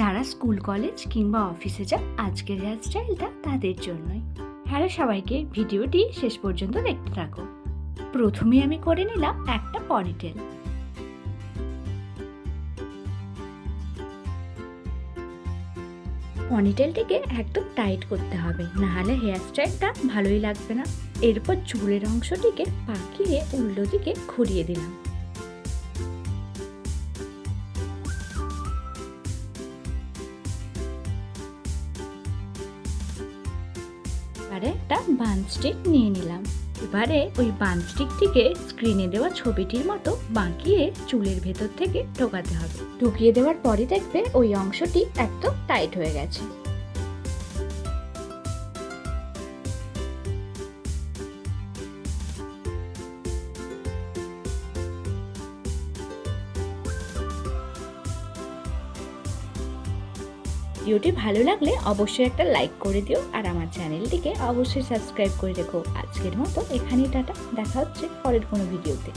যারা school, college কিংবা অফিসে যান, আজকের হেয়ার স্টাইলটা তাদের জন্যই। হ্যালো সবাইকে, ভিডিওটি শেষ পর্যন্ত দেখতে থাকো। প্রথমে আমি করে নিলাম একটা পনিটেল পনিটেলটিকে একদম টাইট করতে হবে, নাহলে হেয়ারস্টাইলটা ভালোই লাগবে না। এরপর চুলের অংশটিকে পাকিয়ে উল্টো দিকে ঘুরিয়ে দিলাম। এবারে একটা বান স্টিক নিয়ে নিলাম। এবারে ওই বান স্টিকটিকে স্ক্রিনে দেওয়া ছবিটির মতো বাঁকিয়ে চুলের ভেতর থেকে ঢোকাতে হবে। ঢুকিয়ে দেওয়ার পরে দেখবে ওই অংশটি একদম টাইট হয়ে গেছে। ভিডিওটি ভালো লাগলে অবশ্যই একটা লাইক করে দিও আর আমার চ্যানেলটিকে অবশ্যই সাবস্ক্রাইব করে রেখো। আজকের মতো এখানেই টাটা। দেখা হচ্ছে পরের কোনো ভিডিওতে।